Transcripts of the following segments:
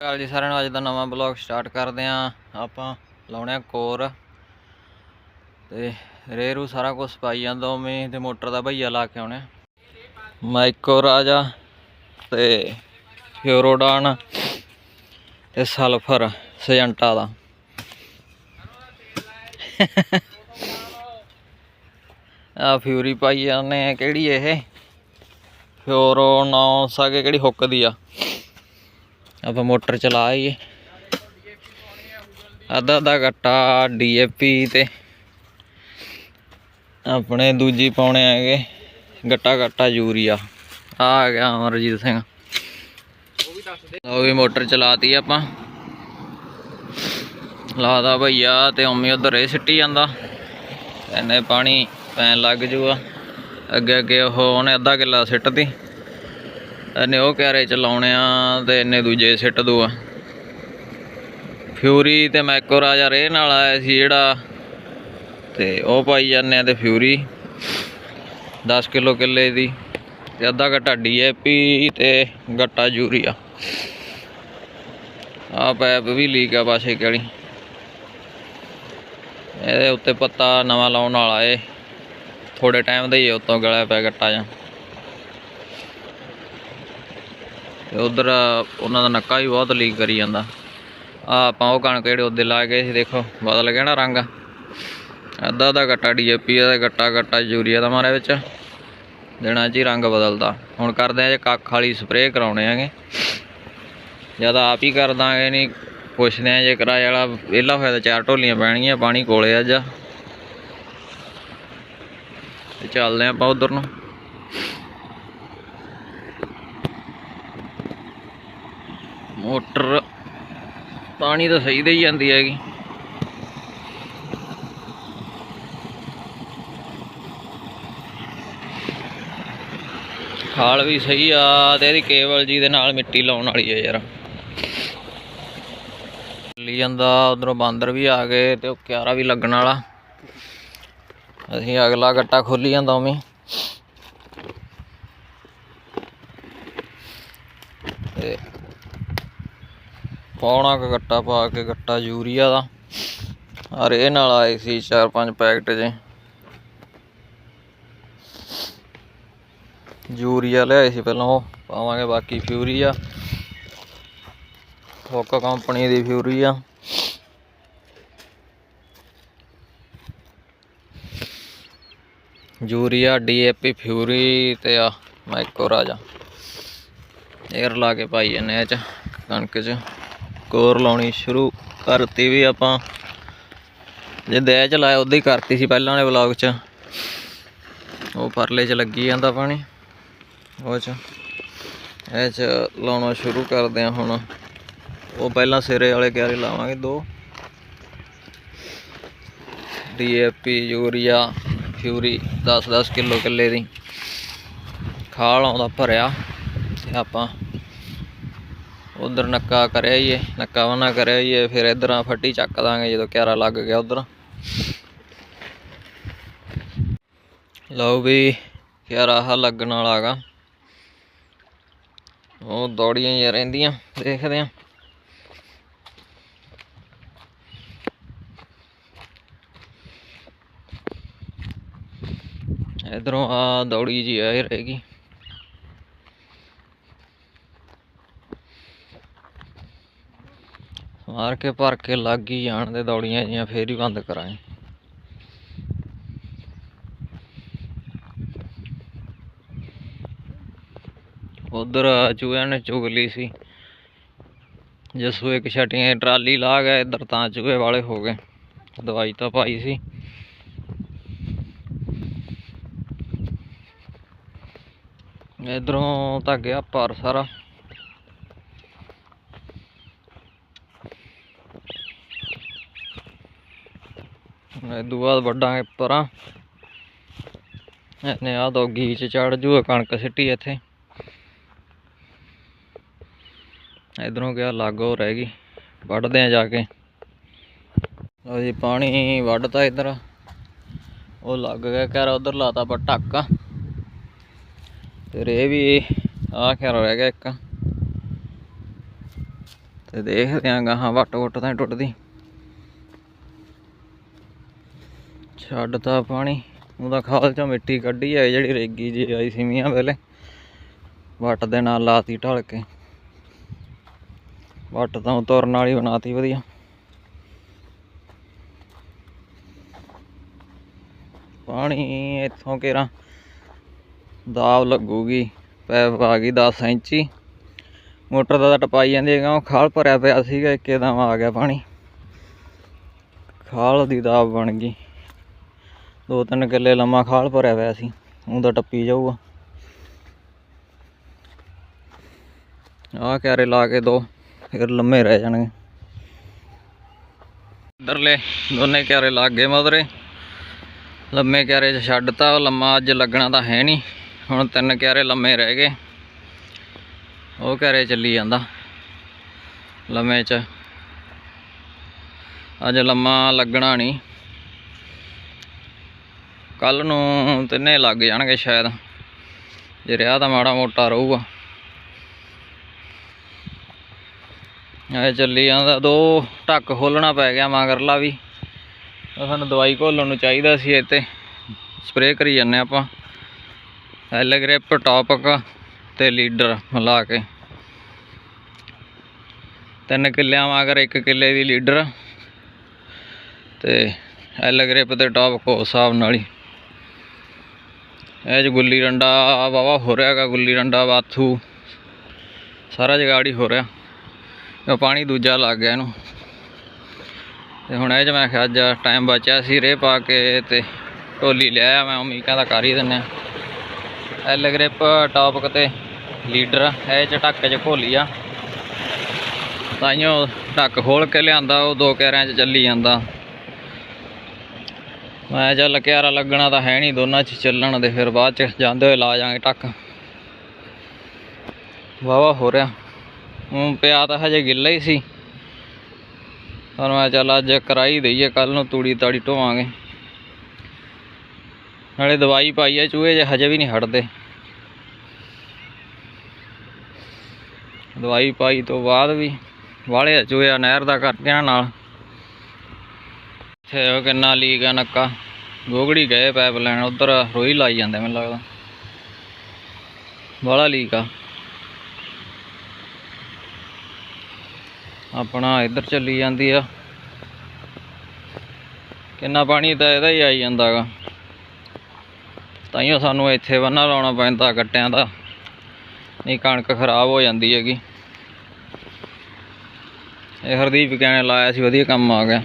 ਕਾਲ ਜੀ ਸਾਰਿਆਂ ਨੂੰ, ਅੱਜ ਦਾ ਨਵਾਂ ਬਲੌਗ ਸਟਾਰਟ ਕਰਦੇ ਆਂ ਆਪਾਂ ਲਾਉਣੇ ਆ ਕੋਰ। ਤੇ ਰੇਰੂ ਸਾਰਾ ਕੁਝ ਪਾਈ ਜਾਂਦਾ, ਉਵੇਂ ਤੇ ਮੋਟਰ ਦਾ ਭਈਆ ਲਾ ਕੇ ਆਉਣੇ ਮਾਈਕੋ ਰਾਜਾ ਤੇ ਫਿਓਰੋਡਾਨ ਤੇ ਸਲਫਰ ਸਜੰਟਾ ਦਾ। ਆ ਫਿਊਰੀ ਪਾਈ ਜਾਂਦੇ ਆ, ਕਿਹੜੀ ਇਹ? ਫਿਓਰੋ 9 ਸਾਗੇ ਕਿਹੜੀ ਹੁੱਕ ਦੀ ਆ? ਆਪਾਂ ਮੋਟਰ ਚਲਾ ਆਈਏ ਅੱਧਾ ਅੱਧਾ ਗੱਟਾ ਡੀਏਪੀ ਤੇ ਆਪਣੇ ਦੂਜੀ ਪਾਉਣੇ ਹੈਗੇ ਗੱਟਾ ਗੱਟਾ ਯੂਰੀਆ ਆ ਆ ਗਿਆ ਅਮਰਜੀਤ ਸਿੰਘ ਉਹ ਵੀ ਮੋਟਰ ਚਲਾਤੀ ਆਪਾਂ ਲਾਦਾ ਭਈਆ ਤੇ ਉਮੀ ਉਧਰ ਇਹ ਸਿੱਟੀ ਜਾਂਦਾ ਐਨੇ ਪਾਣੀ ਪੈਣ ਲੱਗ ਜੂਗਾ ਅੱਗੇ ਅੱਗੇ ਉਹ ਉਹਨੇ ਅੱਧਾ ਕਿੱਲਾ ਸਿੱਟਦੀ ਇਹਨੇ ਉਹ ਕਿਆਰੇ ਚ ਲਾਉਣੇ ਆ ਤੇ ਇਹਨੇ ਦੂਜੇ ਸਿੱਟ ਦੂਆ ਫਿਊਰੀ ਤੇ ਮੈਕੋ ਰਾਜਾ ਰੇ ਨਾਲ ਆਇਆ ਸੀ ਜਿਹੜਾ, ਤੇ ਉਹ ਪਾਈ ਜਾਂਦੇ ਆ ਤੇ ਫਿਊਰੀ 10 ਕਿਲੋ ਕਿੱਲੇ ਦੀ, ਤੇ ਅੱਧਾ ਗੱਟਾ ਡੀਏਪੀ ਤੇ ਗੱਟਾ ਯੂਰੀਆ ਆ। ਪੈਪ ਵੀ ਲੀਕ ਆ ਪਾਸੇ ਕਿਹੜੀ। ਇਹਦੇ ਉੱਤੇ ਪੱਤਾ ਨਵਾਂ ਲਾਉਣ ਵਾਲਾ ਏ ਥੋੜੇ ਟਾਈਮ ਦਾ ਹੀ ਹੈ ਉਤੋਂ ਗਲਿਆ ਪਿਆ ਗੱਟਾ ਜਾਂ ਤੇ ਉਧਰ ਉਹਨਾਂ ਦਾ ਨੱਕਾ ਵੀ ਬਹੁਤ ਲੀਕ ਕਰੀ ਜਾਂਦਾ। ਆ ਆਪਾਂ ਉਹ ਕਣਕ ਜਿਹੜੇ ਉਹਦੇ ਲਾ ਗਏ ਸੀ, ਦੇਖੋ, ਬਦਲ ਗਿਆ ਨਾ ਰੰਗ। ਅੱਧਾ ਅੱਧਾ ਗੱਟਾ ਡੀਏਪੀ ਦਾ ਤੇ ਗੱਟਾ ਯੂਰੀਆ ਦਾ ਮਾਰੇ ਵਿੱਚ। ਦੇਣਾ ਜੀ ਰੰਗ ਬਦਲਦਾ। ਹੁਣ ਕਰਦੇ ਆ ਜੇ ਕੱਖ ਵਾਲੀ ਸਪਰੇਅ ਕਰਾਉਣੇ ਆਗੇ ਜਦ ਆਪ ਹੀ ਕਰ ਦਾਂਗੇ ਨਹੀਂ ਪੁੱਛਦੇ ਆ ਜੇ ਕਿਰਾਏ ਵਾਲਾ, ਵਿਹਲਾ ਹੋਇਆ ਤਾਂ ਚਾਰ ਢੋਲੀਆਂ ਪੈਣਗੀਆਂ, ਪਾਣੀ ਕੋਲੇ ਅੱਜ ਤੇ ਚੱਲਦੇ ਆਪਾਂ ਉਧਰ ਨੂੰ। ਮੋਟਰ ਪਾਣੀ ਤਾਂ ਸਹੀ ਦੇ ਹੀ ਜਾਂਦੀ ਹੈਗੀ। ਖਾਲ ਵੀ ਸਹੀ ਆ, ਤੇ ਇਹਦੀ ਕੇਬਲ ਜੀ ਦੇ ਨਾਲ ਮਿੱਟੀ ਲਾਉਣ ਵਾਲੀ ਹੈ ਯਾਰ। ਚੱਲੀ ਜਾਂਦਾ, ਉਧਰੋਂ ਬਾਂਦਰ ਵੀ ਆ ਗਏ ਤੇ ਉਹ ਕਿਆਰਾ ਵੀ ਲੱਗਣ ਵਾਲਾ। ਅਸੀਂ ਅਗਲਾ ਗੱਟਾ ਖੋਲੀ ਜਾਂਦਾ ਉਵੇਂ। ਪੌਣਾ ਕੁ ਗੱਟਾ ਪਾ ਕੇ ਗੱਟਾ ਯੂਰੀਆ ਦਾ। ਔਰ ਇਹ ਨਾਲ ਆਏ ਸੀ ਚਾਰ ਪੰਜ ਪੈਕਟ ਜੇ। ਯੂਰੀਆ ਲਿਆਏ ਸੀ ਪਹਿਲਾਂ ਉਹ, ਪਾਵਾਂਗੇ ਬਾਕੀ ਫਿਊਰੀਆ ਫੋਕਾ ਕੰਪਨੀ ਦੀ ਫਿਊਰੀਆ ਯੂਰੀਆ ਡੀਏਪੀ ਫਿਊਰੀ ਤੇ ਆ ਮਾਈਕੋ ਰਾਜਾ। ਏਅਰ ਲਾ ਕੇ ਪਾਈ ਜਾਂਦੇ ਆ ਇਹ ਚ, ਕਣਕ ਚ। ਕੋਰ ਲਾਉਣੀ ਸ਼ੁਰੂ ਕਰਤੀ ਵੀ ਆਪਾਂ। ਜੇ ਦਹਿ ਚ ਲਾਇਆ ਉਦਾਂ ਹੀ ਕਰਤੀ ਸੀ ਪਹਿਲਾਂ ਵਾਲੇ ਵਲੌਗ ਚ। ਉਹ ਪਰਲੇ ਚ ਲੱਗੀ ਜਾਂਦਾ ਪਾਣੀ। ਉਹ ਚ। ਇਹ ਚ ਲਾਉਣਾ ਸ਼ੁਰੂ ਕਰਦੇ ਆ ਹੁਣ। ਉਹ ਪਹਿਲਾਂ ਸਿਰੇ ਵਾਲੇ ਕਿਆਰੇ ਲਾਵਾਂਗੇ ਦੋ। ਡੀਏਪੀ ਯੂਰੀਆ, ਫਿਊਰੀ 10-10 ਕਿਲੋ ਕਿੱਲੇ ਦੀ। ਖਾਲ ਆਉਂਦਾ ਭਰਿਆ। ਤੇ ਆਪਾਂ ਉਧਰ ਨੱਕਾ ਕਰਿਆ ਹੀ ਏ, ਨੱਕਾ ਵਨਾ ਕਰਿਆ ਹੀ ਏ, ਫਿਰ ਇਧਰਾਂ ਫੱਟੀ ਚੱਕ ਦਾਂਗੇ ਜਦੋਂ ਕਿਆਰਾ ਲੱਗ ਗਿਆ ਉਧਰ। ਲਓ ਵੀ, ਕਿਆਰਾ ਆਹ ਲੱਗਣ ਵਾਲਾ ਹੈਗਾ। ਉਹ ਦੌੜੀਆਂ ਹੀ ਰਹਿੰਦੀਆਂ, ਦੇਖਦੇ ਆਂ। ਇਧਰੋਂ ਆ ਦੌੜੀ ਜੀ ਆ ਇਹ ਰਹੇਗੀ। ਮਾਰ ਕੇ ਭਰ ਕੇ ਲੱਗ ਹੀ ਜਾਣ ਦੇ ਦੌੜੀਆਂ ਜੀਆਂ ਫੇਰ ਹੀ ਬੰਦ ਕਰਾਂਗੇ। ਉਧਰ ਚੂਹਿਆਂ ਨੇ ਚੁਗ ਲਈ ਸੀ। ਜਸੂ ਇੱਕ ਛਟੀਆਂ ਟਰਾਲੀ ਲਾ ਗਿਆ, ਇੱਧਰ ਤਾਂ ਚੂਹੇ ਵਾਲੇ ਹੋ ਗਏ। ਦਵਾਈ ਤਾਂ ਪਾਈ ਸੀ। ਇਧਰੋਂ ਤਾਂ ਗਿਆ ਭਰ ਸਾਰਾ। ਇਹ ਦੂਆ ਵੱਡਾਂਗੇ ਪਰਾਂ। ਇਹਨੇ ਆ ਦੋਗੀ ਚ ਚੜ ਜੂ ਕਣਕ ਸਿੱਟੀ ਇੱਥੇ। ਇਧਰੋਂ ਗਿਆ ਲਾਗੋ ਰਹਿ ਗਈ। ਵੱਢਦੇ ਆ ਜਾ ਕੇ। ਲਓ ਜੀ, ਪਾਣੀ ਵੱਢਤਾ ਇਧਰ। ਉਹ ਲੱਗ ਗਿਆ ਘਰ ਉਧਰ ਲਾਤਾ ਪਰ ਢੱਕ। ਤੇ ਰੇ ਵੀ ਆ ਖੈਰ ਰਹਿ ਗਿਆ ਇੱਕ। ਤੇ ਦੇਖਦੇ ਆਂ ਗਾਹਾਂ ਵੱਟ ਵੱਟ ਤਾਂ ਟੁੱਟਦੀ। ਛੱਡਤਾ ਪਾਣੀ। ਉਹਦਾ ਖਾਲ ਚੋਂ ਮਿੱਟੀ ਕੱਢੀ ਆਈ ਜਿਹੜੀ ਰੇਗੀ ਜੀ ਆਈ ਸੀ ਮੀਆਂ ਵੇਲੇ ਵੱਟ ਦੇ ਨਾਲ ਲਾਤੀ ਢਲ ਕੇ ਵੱਟ ਤਾਂ ਤੁਰਨ ਵਾਲੀ ਬਣਾਤੀ ਵਧੀਆ। ਪਾਣੀ ਇੱਥੋਂ ਕਿਰਾ ਦਾਬ ਲੱਗੂਗੀ, ਪੈਪ ਆ ਗਈ 10 ਇੰਚੀ। ਮੋਟਰ ਦਾ ਤਾਂ ਟਪਾਈ ਜਾਂਦੀ ਹੈਗਾ, ਉਹ ਖਾਲ ਭਰਿਆ ਪਿਆ ਸੀਗਾ ਇੱਕਦਮ ਆ ਗਿਆ ਪਾਣੀ। ਖਾਲ ਦੀ ਦਾਬ ਬਣ ਗਈ। ਦੋ ਤਿੰਨ ਕਿੱਲੇ ਲੰਮਾ ਖਾਲ ਭਰਿਆ ਪਿਆ ਸੀ, ਉਹਦਾ ਟੱਪੀ ਜਾਊਗਾ। ਆਹ ਕਿਆਰੇ ਲਾ ਕੇ ਦੋ, ਫਿਰ ਲੰਮੇ ਰਹਿ ਜਾਣਗੇ। ਇਧਰਲੇ ਦੋਨੇ ਕਿਆਰੇ ਲੱਗ ਗਏ ਮਦਰੇ। ਲੰਮੇ ਕਿਆਰੇ 'ਚ ਛੱਡਤਾ ਉਹ ਲੰਮਾ ਅੱਜ ਲੱਗਣਾ ਤਾਂ ਹੈ ਨਹੀਂ, ਹੁਣ ਤਿੰਨ ਕਿਆਰੇ ਲੰਮੇ ਰਹਿ ਗਏ। ਉਹ ਕਿਆਰੇ ਚੱਲੀ ਜਾਂਦਾ, ਲੰਮੇ 'ਚ। ਅੱਜ ਲੰਮਾ ਲੱਗਣਾ ਨਹੀਂ। ਕੱਲ ਨੂੰ ਤਿੰਨੇ ਲੱਗ ਜਾਣਗੇ ਸ਼ਾਇਦ। ਜੇ ਰਿਹਾ ਤਾਂ ਮਾੜਾ ਮੋਟਾ ਰਹੂਗਾ। ਐ ਚੱਲੀ ਜਾਂਦਾ। ਦੋ ਢੱਕ ਖੋਲਣਾ ਪੈ ਗਿਆ ਮਗਰਲਾ ਵੀ। ਸਾਨੂੰ ਦਵਾਈ ਘੋਲਣ ਨੂੰ ਚਾਹੀਦਾ ਸੀ ਇੱਥੇ। ਸਪਰੇਅ ਕਰੀ ਜਾਂਦੇ ਆਪਾਂ। ਐਲ ਗ੍ਰਿਪ ਟੌਪਕ ਤੇ ਲੀਡਰ ਮਿਲਾ ਕੇ। ਤਿੰਨ ਕਿੱਲਿਆਂ ਮਗਰ ਇੱਕ ਕਿੱਲੇ ਦੀ ਲੀਡਰ। ਤੇ ਐਲ ਗ੍ਰਿਪ ਤੇ ਟੌਪਕ ਉਸ ਹਿਸਾਬ ਨਾਲ ਹੀ। ਇਹ 'ਚ ਗੁੱਲੀ ਡੰਡਾ ਵਾਵਾ ਹੋ ਰਿਹਾਗਾ ਗੁੱਲੀ ਡੰਡਾ, ਬਾਥੂ। ਸਾਰਾ ਜਗਾੜੀ ਹੋ ਰਿਹਾ। ਉਹ ਪਾਣੀ ਦੂਜਾ ਲੱਗ ਗਿਆ ਇਹਨੂੰ। ਤੇ ਹੁਣ ਇਹ 'ਚ ਮੈਂ ਕਿਹਾ ਅੱਜ ਟਾਈਮ ਬਚਿਆ ਸੀ ਰੇ ਪਾ ਕੇ ਤੇ ਢੋਲੀ ਲਿਆ ਮੈਂ, ਉਮੀਕਾਂ ਦਾ ਕਰ ਹੀ ਦਿੰਨੇ ਐਲ ਗ੍ਰਿਪ ਟੌਪਕ ਤੇ ਲੀਡਰ ਇਹ 'ਚ ਢੱਕ 'ਚ ਘੋਲੀ ਆ। ਤਾਈਓ ਢੱਕ ਖੋਲ ਕੇ ਲਿਆਂਦਾ, ਉਹ ਦੋ ਕੈਰਿਆਂ 'ਚ ਚੱਲੀ ਜਾਂਦਾ। ਮੈਂ ਚੱਲ ਕਿਆਰਾ ਲੱਗਣਾ ਤਾਂ ਹੈ ਨਹੀਂ, ਦੋਨਾਂ 'ਚ ਚੱਲਣ ਦੇ, ਫਿਰ ਬਾਅਦ 'ਚ ਜਾਂਦੇ ਹੋਏ ਲਾ ਜਾਾਂਗੇ ਟੱਕ। ਵਾਵਾ ਹੋ ਰਿਹਾ। ਹੁਣ ਪਿਆ ਤਾਂ ਹਜੇ ਗਿੱਲਾ ਹੀ ਸੀ। ਪਰ ਮੈਂ ਚੱਲ ਅੱਜ ਕਰਾਈ ਦਈਏ ਕੱਲ ਨੂੰ ਤੂੜੀ ਤਾੜੀ ਢੋਵਾਂਗੇ। ਨਾਲੇ ਦਵਾਈ ਪਾਈ ਆ ਚੂਹੇ, ਜੇ ਹਜੇ ਵੀ ਨਹੀਂ ਹਟਦੇ। ਦਵਾਈ ਪਾਈ ਤੋਂ ਬਾਅਦ ਵੀ ਵਾਲੇ ਚੂਹੇ ਨਹਿਰ ਦਾ ਕਰਦੇ ਨਾਲ। ਇੱਥੇ ਉਹ ਕਿੰਨਾ ਲੀਕ ਆ ਨੱਕਾ। ਗੋਗੜੀ ਗਏ ਪਾਈਪ ਲੈਣ, ਉਧਰ ਰੋਈ ਲਾਈ ਜਾਂਦੇ ਮੈਨੂੰ ਲੱਗਦਾ। ਬਾਹਲਾ ਲੀਕ ਆ। ਆਪਣਾ ਇੱਧਰ ਚੱਲੀ ਜਾਂਦੀ ਆ। ਕਿੰਨਾ ਪਾਣੀ ਤਾਂ ਇਹਦਾ ਹੀ ਆਈ ਜਾਂਦਾਗਾ ਤਾਈਓ ਸਾਨੂੰ ਇੱਥੇ ਬੰਨਾ ਲਾਉਣਾ ਪੈਂਦਾ ਕੱਟਿਆਂ ਦਾ। ਨਹੀਂ ਕਣਕ ਖਰਾਬ ਹੋ ਜਾਂਦੀ ਹੈਗੀ। ਇਹ ਹਰਦੀਪ ਕਹਿਣੇ ਲਾਇਆ ਸੀ, ਵਧੀਆ ਕੰਮ ਆ ਗਿਆ।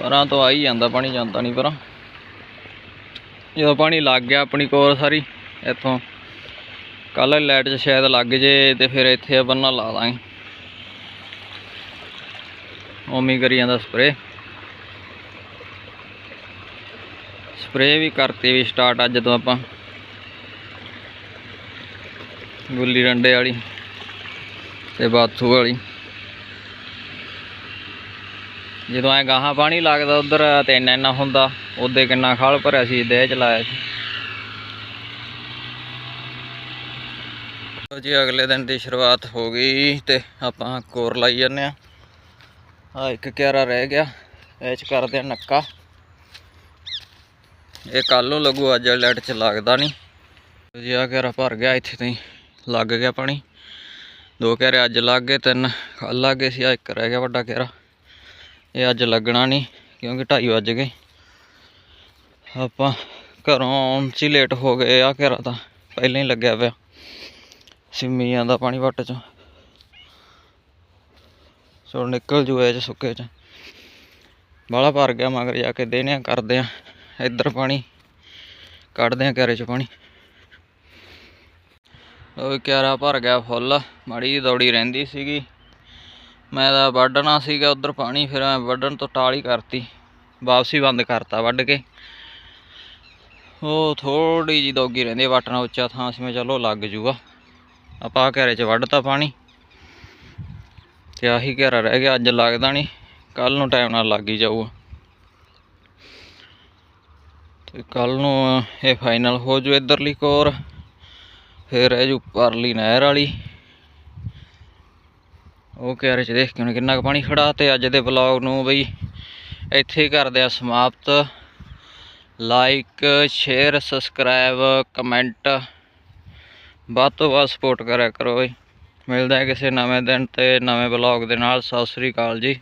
ਪਰਾਂ ਤੋਂ ਆ ਹੀ ਜਾਂਦਾ, ਪਾਣੀ ਜਾਂਦਾ ਨਹੀਂ ਪਰਾਂ। ਜਦੋਂ ਪਾਣੀ ਲੱਗ ਗਿਆ ਆਪਣੀ ਕੋਰ ਸਾਰੀ, ਇੱਥੋਂ। ਕੱਲ ਲਾਈਟ 'ਚ ਸ਼ਾਇਦ ਲੱਗ ਜੇ ਤੇ ਫਿਰ ਇੱਥੇ ਬੰਨਾ ਲਾ ਦਾਂਗੇ ਉਮੀ ਕਰੀ ਜਾਂਦਾ ਸਪਰੇ ਸਪਰੇ ਵੀ ਕਰਤੀ ਵੀ ਸਟਾਰਟ ਅੱਜ ਤੋਂ ਆਪਾਂ। ਗੁੱਲੀ ਡੰਡੇ ਵਾਲੀ ਤੇ ਬਾਥੂ ਵਾਲੀ। ਜਦੋਂ ਐ ਗਾਹਾਂ ਪਾਣੀ ਲੱਗਦਾ ਉਧਰ, ਤੇ ਇੰਨਾ ਇੰਨਾ ਹੁੰਦਾ, ਉਹਦੇ ਕਿੰਨਾ ਖਾਲ ਭਰਿਆ ਸੀ, ਦੇਹ ਚ ਲਾਇਆ ਸੀ ਜੀ, ਅਗਲੇ ਦਿਨ ਦੀ ਸ਼ੁਰੂਆਤ ਹੋ ਗਈ, ਤੇ ਆਪਾਂ ਕੋਰ ਲਾਈ ਜਾਂਦੇ ਆ ਆ ਇੱਕ ਕਿਆਰਾ ਰਹਿ ਗਿਆ, ਇਹ ਚ ਕਰਦੇ ਆ ਨੱਕਾ। ਇਹ ਕੱਲ ਨੂੰ ਲੱਗੂ, ਅੱਜ ਲਾਈਟ ਚ ਲੱਗਦਾ ਨਹੀਂ। ਜੀ ਆ ਕਿਆਰਾ ਭਰ ਗਿਆ, ਇੱਥੇ ਤਾਈਂ ਲੱਗ ਗਿਆ ਪਾਣੀ। ਦੋ ਕਿਆਰੇ ਅੱਜ ਲੱਗ ਗਏ, ਤਿੰਨ ਕੱਲ ਲੱਗ ਗਏ ਸੀ ਆ ਇੱਕ ਰਹਿ ਗਿਆ ਵੱਡਾ ਕਿਆਰਾ। ਇਹ ਅੱਜ ਲੱਗਣਾ ਨਹੀਂ, ਕਿਉਂਕਿ 2:30 ਵੱਜ ਗਏ। ਆਪਾਂ ਘਰੋਂ ਆਉਣ 'ਚ ਹੀ ਲੇਟ ਹੋ ਗਏ ਆ ਘਰਾ ਤਾਂ ਪਹਿਲਾਂ ਹੀ ਲੱਗਿਆ ਪਿਆ। ਸਿੰਮੀ ਦਾ ਪਾਣੀ ਵੱਟ 'ਚ। ਸੋ ਨਿਕਲ ਜੂ ਇਹ 'ਚ ਸੁੱਕੇ 'ਚ। ਬਾਲਾ ਭਰ ਗਿਆ ਮਗਰ ਜਾ ਕੇ, ਦੇਨੇ ਆ, ਕਰਦੇ ਆ। ਇੱਧਰ ਪਾਣੀ, ਕੱਢਦੇ ਆ ਘਰੇ 'ਚ ਪਾਣੀ। ਉਹ ਕਿਆਰਾ ਭਰ ਗਿਆ ਫੁੱਲ, ਮਾੜੀ ਦੌੜੀ ਰਹਿੰਦੀ ਸੀਗੀ। ਮੈਂ ਤਾਂ ਵੱਢਣਾ ਸੀਗਾ ਉਧਰ ਪਾਣੀ ਫਿਰ ਮੈਂ ਵੱਢਣ ਤੋਂ ਟਾਲ ਹੀ ਕਰਤੀ। ਵਾਪਸੀ ਬੰਦ ਕਰਤਾ ਵੱਢ ਕੇ। ਉਹ ਥੋੜੀ ਜੀ ਦੋਗੀ ਰਹਿੰਦੀ ਆ, ਵੱਟਣਾ ਉੱਚਾ ਥਾਂ ਸੀ ਮੈਂ ਚਲੋ ਲੱਗ ਜੂਗਾ। ਆਪਾਂ ਆਹ ਘਰੇ 'ਚ ਵੱਢਤਾ ਪਾਣੀ। ਤੇ ਆਹੀ ਘੇਰਾ ਰਹਿ ਗਿਆ ਅੱਜ ਲੱਗਦਾ ਨਹੀਂ ਕੱਲ ਨੂੰ ਟਾਈਮ ਨਾਲ ਲੱਗ ਹੀ ਜਾਊਗਾ। ਤੇ ਕੱਲ ਨੂੰ ਇਹ ਫਾਈਨਲ ਹੋ ਜੂ ਇਧਰਲੀ ਕੋਰ ਫਿਰ ਇਹ ਜੂ ਪਰਲੀ ਨਹਿਰ ਵਾਲੀ। ਉਹ ਕਿਆਰੇ ਚ ਦੇਖ ਕੇ ਹੁਣ ਕਿੰਨਾ ਕੁ ਪਾਣੀ ਖੜਾ? ਤੇ ਅੱਜ ਦੇ ਵਲੌਗ ਨੂੰ ਬਈ ਇੱਥੇ ਹੀ ਕਰਦੇ ਆ ਸਮਾਪਤ। ਲਾਈਕ ਸ਼ੇਅਰ ਸਬਸਕ੍ਰਾਈਬ ਕਮੈਂਟ ਵੱਧ ਤੋਂ ਵੱਧ ਸਪੋਰਟ ਕਰਿਆ ਕਰੋ ਬਈ। ਮਿਲਦੇ ਆ ਕਿਸੇ ਨਵੇਂ ਦਿਨ ਤੇ ਨਵੇਂ ਵਲੌਗ ਦੇ ਨਾਲ। ਸਤਿ ਸ੍ਰੀ ਅਕਾਲ ਜੀ।